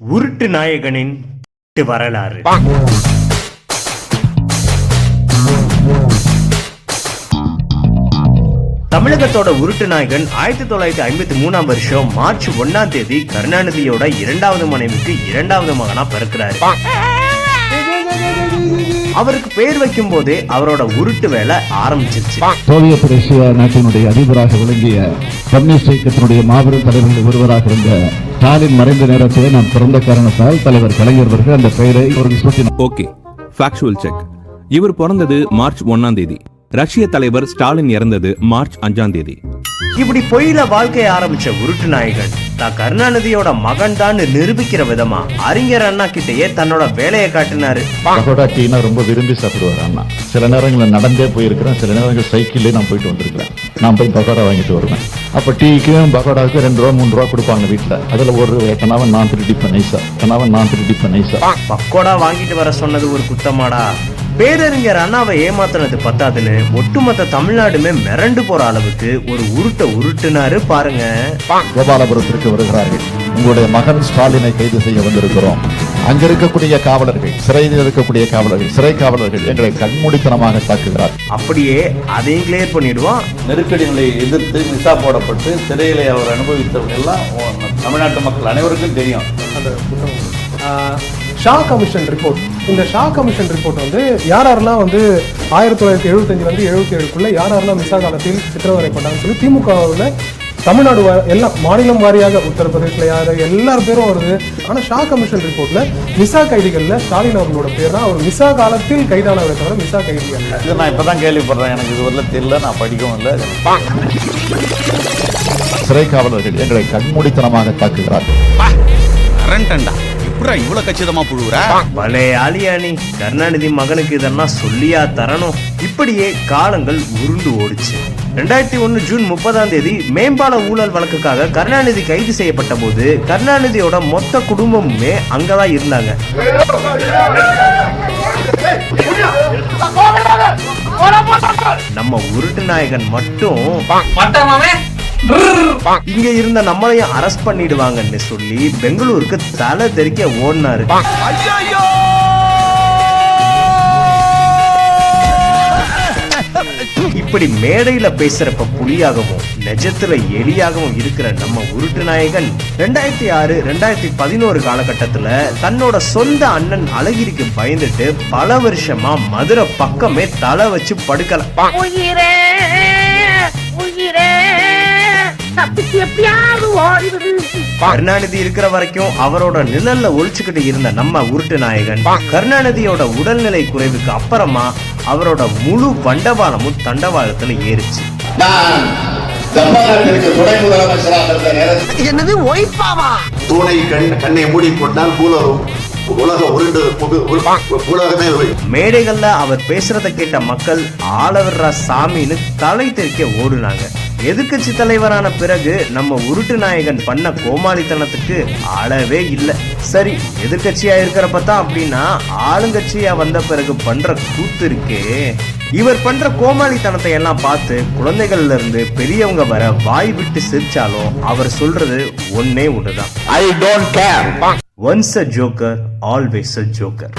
உருட்டு நாயகனின் வரலாறு. தமிழகத்தோட உருட்டு நாயகன் ஆயிரத்தி தொள்ளாயிரத்தி ஐம்பத்தி மூணாம் வருஷம் மார்ச் ஒன்னாம் தேதி கருணாநிதியோட இரண்டாவது மனைவிக்கு இரண்டாவது மகனா பிறக்கிறாரு. அவருக்கு பேர் வைக்கும் போதே அவரோட உருட்டு வேலை ஆரம்பிச்சிருச்சு. சோவியத் ரஷ்யா நாட்டினுடைய அதிபராக விளங்கிய கம்யூனிஸ்ட் இயக்கத்தினுடைய மாபெரும் தலைவர்கள் ஒருவராக இருந்த ஸ்டாலின் மறைந்த நேரத்திலே நான் பிறந்த காரணத்தால் தலைவர் கலைஞர் அவர்கள் அந்த பெயரை அவருக்கு சூட்டினார். ஓகே ஃபேக்சுவல் செக் இவர் பிறந்தது மார்ச் ஒன்னாம் தேதி. ரஷ்ய தலைவர் ஸ்டாலின் இறந்தது மார்ச் அஞ்சாம் தேதி. இப்படி பொய்யில வாழ்க்கைய ஆரம்பிச்ச உருட்டு நாயகன் தான் கருணாநிதியோட மகன் தான் நிரூபிக்கிற விதமா அறிஞர் அண்ணா கிட்டயே தன்னோட வேலையை காட்டினாரு. பகோடா டீனா ரொம்ப விரும்பி சாப்பிடுவார் அண்ணா. சில நேரங்களில் நடந்தே போயிருக்கிறேன் சில நேரங்கள் சைக்கிள்லேயே நான் போயிட்டு வந்திருக்கிறேன். நான் போய் பகோடா வாங்கிட்டு வருவேன். அப்போ டீக்கும் பகோடாவுக்கும் ரெண்டு ரூபா மூணு ரூபா கொடுப்பாங்க வீட்டில் அதில் ஒரு கணவன் நான் திருடிப்பேன் நைசா கணவன் நான் திருடிப்பேன் நைசா பக்கோடா வாங்கிட்டு வர சொன்னது ஒரு குத்தமாடா. பேரறிஞர் அண்ணாவை ஏமாத்துனது பத்தாதுன்னு ஒட்டுமொத்த தமிழ்நாடுமே மிரண்டு போற அளவுக்கு ஒரு உருட்டை உருட்டுனாரு பாருங்க. கோபாலபுரத்திற்கு வருகிறார்கள். உங்களுடைய மகன் ஸ்டாலினை கைது செய்ய வந்திருக்கிறோம். அங்க இருக்கக்கூடிய காவலர்கள் சிறையில் இருக்கக்கூடிய காவலர்கள் சிறை காவலர்கள் எங்களை கண்மூடித்தனமாக தாக்குகிறார். அப்படியே அதையும் கிளியர் பண்ணிடுவான் நெருக்கடிகளை எதிர்த்து விசா போடப்பட்டு சிறையிலே அவர் அனுபவித்தவங்க எல்லாம் தமிழ்நாட்டு மக்கள் அனைவருக்கும் தெரியும். ஷா கமிஷன் ரிப்போர்ட் இந்த ஷா கமிஷன் ரிப்போர்ட் வந்து யார் யாரெல்லாம் வந்து ஆயிரத்தி தொள்ளாயிரத்தி எழுபத்தஞ்சிலேருந்து எழுபத்தி ஏழுக்குள்ள யார் யாரெல்லாம் மிசா காலத்தில் சித்திரவதை பண்ணாங்கன்னு சொல்லி திமுகவில் தமிழ்நாடு எல்லா மாநிலம் வாரியாக உத்தரப்பிரதேசில் யார் எல்லார் பேரும் வருது. ஆனால் ஷா கமிஷன் ரிப்போர்ட்ல மிசா கைதிகளில் ஸ்டாலின் அவர்களோட பேர் தான் அவர் மிசா காலத்தில் கைதானவரை தவிர மிசா கைதி அல்ல. இது நான் இப்போ தான் கேள்விப்படுறேன். எனக்கு இது வரல தெரியல நான் படிக்கவும் இல்லை. சிறை காவலர்கள் எங்களை கண்மூடித்தனமாக தாக்குகிறார் கரண்டண்டா எப்படா இவ்வளவு கச்சிதமா புழுவுற? பலே ஆலியானி கருணாநிதி மகனுக்கு இதெல்லாம் சொல்லியா தரணும். இப்படியே காலங்கள் உருண்டு ஓடுச்சு. ரெண்டாயிரத்தி ஒன்னு ஜூன் முப்பதாம் தேதி மேம்பால ஊழல் வழக்குக்காக கருணாநிதி கைது செய்யப்பட்ட போது கருணாநிதியோட மொத்த குடும்பமுமே அங்கதான் இருந்தாங்க. நம்ம உருட்டு நாயகன் மட்டும் இங்க இருந்த நம்மளையும் அரெஸ்ட் பண்ணிடுவாங்கன்னு சொல்லி பெங்களூருக்கு தலை தெறிக்க ஓடினாரு. இப்படி மேடையில பேசுறப்ப புலியாகவும் நிஜத்துல எலியாகவும் இருக்கிற நம்ம உருட்டு நாயகன் ரெண்டாயிரத்தி ஆறு ரெண்டாயிரத்தி பதினோரு காலகட்டத்துல தன்னோட சொந்த அண்ணன் அழகிரிக்கு பயந்துட்டு பல வருஷமா மதுரை பக்கமே தலை வச்சு படுக்கல. உயிரே உயிரே. தப்பிச்சு எப்படியாவது ஓடிவிடு. கருணாநிதி இருக்கிற வரைக்கும் அவரோட நிழல்ல ஒழிச்சுக்கிட்டு இருந்த நம்ம உருட்டு நாயகன் கருணாநிதியோட உடல்நிலை குறைவுக்கு அப்புறமா அவரோட முழு பண்டவாளமும் தண்டவாளத்துல ஏறிச்சு. என்னது ஒய்பாவா தூணை கண் கண்ணை மூடி கொண்டால் உரு- மேடைகள்ல அவர் பேசுறத கேட்ட மக்கள் ஆளவர்ரா சாமின்னு தலை தெறிக்க ஓடுனாங்க. எதிர்க்கட்சி தலைவரான பிறகு நம்ம உருட்டு நாயகன் பண்ண கோமாளித்தனத்துக்கு அளவே இல்ல. சரி எதிர்க்கட்சியா இருக்கிறப்ப தான் அப்படின்னா ஆளுங்கட்சியா வந்த பிறகு பண்ற கூத்து இருக்கே. இவர் பண்ற கோமாளித்தனத்தை எல்லாம் பார்த்து குழந்தைகள்ல இருந்து பெரியவங்க வர வாய் விட்டு சிரிச்சாலும் அவர் சொல்றது ஒன்னே ஒண்ணுதான். I don't care. Once a joker always a joker